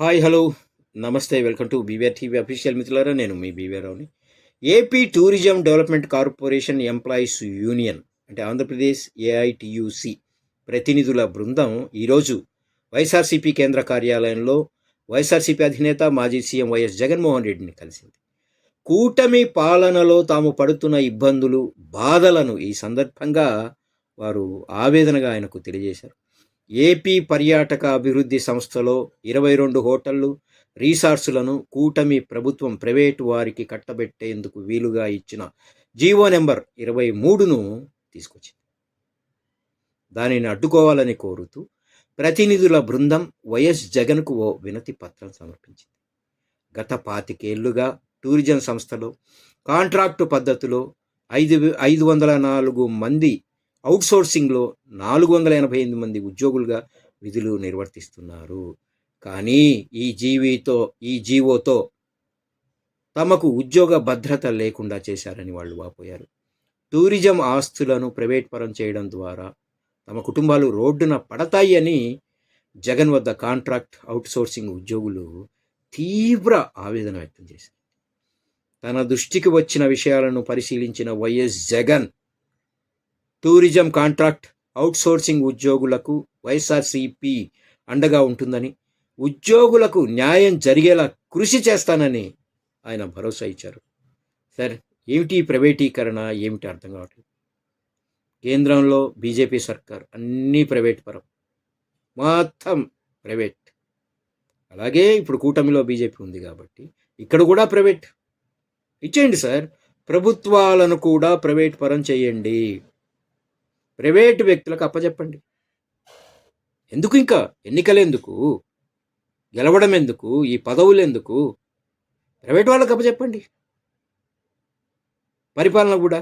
Hi hello. నమస్తే welcome to BVR TV official మిత్రులారా నేను మీ బీవీఆర్ని రావుని. AP tourism development corporation employees union అంటే ఆంధ్రప్రదేశ్ ఏఐటియుసి ప్రతినిధుల బృందం ఈరోజు వైఎస్ఆర్సీపీ కేంద్ర కార్యాలయంలో వైఎస్ఆర్సీపీ అధినేత మాజీ సీఎం వైఎస్ జగన్మోహన్ రెడ్డిని కలిసింది. కూటమి పాలనలో తాము పడుతున్న ఇబ్బందులు బాధలను ఈ సందర్భంగా వారు ఆవేదనగా ఆయనకు తెలియజేశారు. ఏపీ పర్యాటక అభివృద్ధి సంస్థలో ఇరవై రెండు హోటళ్ళు రీసార్సులను కూటమి ప్రభుత్వం ప్రైవేటు వారికి కట్టబెట్టేందుకు వీలుగా ఇచ్చిన జీవో నెంబర్ ఇరవై మూడును తీసుకొచ్చింది. దానిని అడ్డుకోవాలని కోరుతూ ప్రతినిధుల బృందం వైఎస్ జగన్కు ఓ వినతి పత్రం సమర్పించింది. గత పాతికేళ్ళుగా టూరిజం సంస్థలో కాంట్రాక్టు పద్ధతిలో ఐదు ఐదు వందల నాలుగు మంది అవుట్సోర్సింగ్లో నాలుగు వందల ఎనభై ఎనిమిది మంది ఉద్యోగులుగా విధులు నిర్వర్తిస్తున్నారు. కానీ ఈ జీవితో ఈ జీవోతో తమకు ఉద్యోగ భద్రత లేకుండా చేశారని వాళ్ళు వాపోయారు. టూరిజం ఆస్తులను ప్రైవేట్ పరం చేయడం ద్వారా తమ కుటుంబాలు రోడ్డున పడతాయి అని జగన్ వద్ద కాంట్రాక్ట్ అవుట్సోర్సింగ్ ఉద్యోగులు తీవ్ర ఆవేదన వ్యక్తం చేశారు. తన దృష్టికి వచ్చిన విషయాలను పరిశీలించిన YS Jagan tourism contract outsourcing ఉద్యోగులకు వైఎస్ఆర్సిపి అండగా ఉంటుందని ఉద్యోగులకు న్యాయం జరిగేలా కృషి చేస్తానని ఆయన భరోసా ఇచ్చారు. సార్ ఏమిటి ప్రైవేటీకరణ? ఏమిటి అర్థం కావట్లేదు. కేంద్రంలో బీజేపీ సర్కార్ అన్నీ ప్రైవేట్ పరం మొత్తం ప్రైవేట్. అలాగే ఇప్పుడు కూటమిలో బీజేపీ ఉంది కాబట్టి ఇక్కడ కూడా ప్రైవేట్. ఇచ్చేయండి సార్ ప్రభుత్వాలను కూడా ప్రైవేట్ పరం చేయండి. ప్రైవేటు వ్యక్తులకు అప్పచెప్పండి ఎందుకు ఇంకా? ఎన్నికలు ఎందుకు గెలవడం ఎందుకు ఈ పదవులు ఎందుకు ప్రైవేట్ వాళ్ళకి అప్పచెప్పండి పరిపాలన కూడా.